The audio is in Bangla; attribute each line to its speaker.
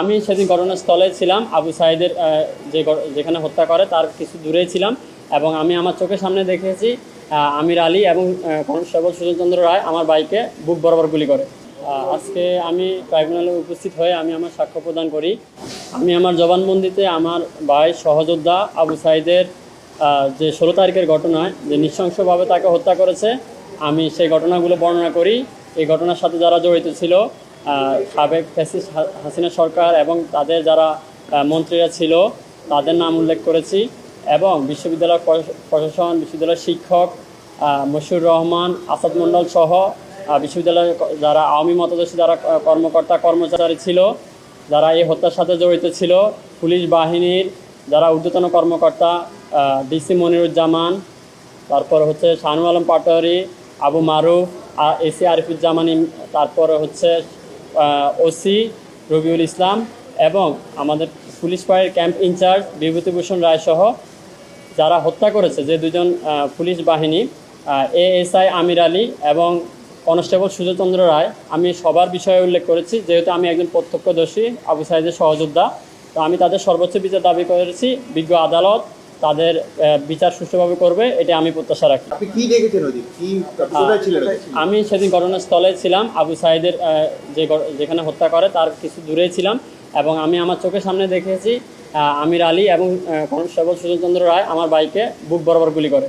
Speaker 1: আমি সেদিন ঘটনাস্থলে ছিলাম আবু সাইদের আহ, যে যেখানে হত্যা করে তার কিছু দূরেই ছিলাম এবং আমি আমার চোখের সামনে দেখেছি আমির আলী এবং কনস্টেবল সুজনচন্দ্র রায় আমার বাইকে বুক বরাবর গুলি করে। আজকে আমি ট্রাইব্যুনালে উপস্থিত হয়ে আমি আমার সাক্ষ্য প্রদান করি। আমি আমার জবানবন্দিতে আমার ভাই সহযোদ্ধা আবু সাইদের যে ষোলো তারিখের ঘটনায় যে নৃশংসভাবে তাকে হত্যা করেছে আমি সেই ঘটনাগুলো বর্ণনা করি। এই ঘটনার সাথে যারা জড়িত ছিল সাবেক ফ্যাসিস্ট হাসিনা সরকার এবং তাদের যারা মন্ত্রীরা ছিল, তাদের নাম উল্লেখ করেছি এবং বিশ্ববিদ্যালয় প্রশাসন, বিশ্ববিদ্যালয়ের শিক্ষক মশিউর রহমান, আসাদ মণ্ডল সহ বিশ্ববিদ্যালয়ের যারা আওয়ামী মতাদর্শী যারা কর্মকর্তা, কর্মচারী ছিল, যারা এই হত্যার সাথে জড়িত ছিল, পুলিশ বাহিনীর যারা ঊর্ধ্বতন কর্মকর্তা ডিসি মনিরুজ্জামান, তারপর হচ্ছে শাহানু আলম পাটোয়ারি, আবু মারুফ এসি আরিফুজ্জামানি তারপরে হচ্ছে ওসি রবিউল ইসলাম এবং আমাদের পুলিশ ফাঁড়ির ক্যাম্প ইনচার্জ বিভূতিভূষণ রায় সহ যারা হত্যা করেছে, যে দুজন পুলিশ বাহিনী এএসআই আমির আলী এবং কনস্টেবল সুজচন্দ্র রায়, আমি সবার বিষয়ে উল্লেখ করেছি। যেহেতু আমি একজন প্রত্যক্ষদর্শী, আবু সাইদের সহযোদ্ধা, তো আমি তাদের সর্বোচ্চ বিচার দাবি করেছি, বিজ্ঞ আদালত তাদের বিচার সুষ্ঠুভাবে করবে এটা আমি প্রত্যাশা রাখি? আমি সেদিন ঘটনাস্থলে ছিলাম আবু সাইদের যে যেখানে হত্যা করে তার কিছু দূরে ছিলাম এবং আমি আমার চোখের সামনে দেখেছি আমির আলী এবং কনস্টেবল সুজন চন্দ্র রায় আমার বাইকে বুক বরাবর গুলি করে।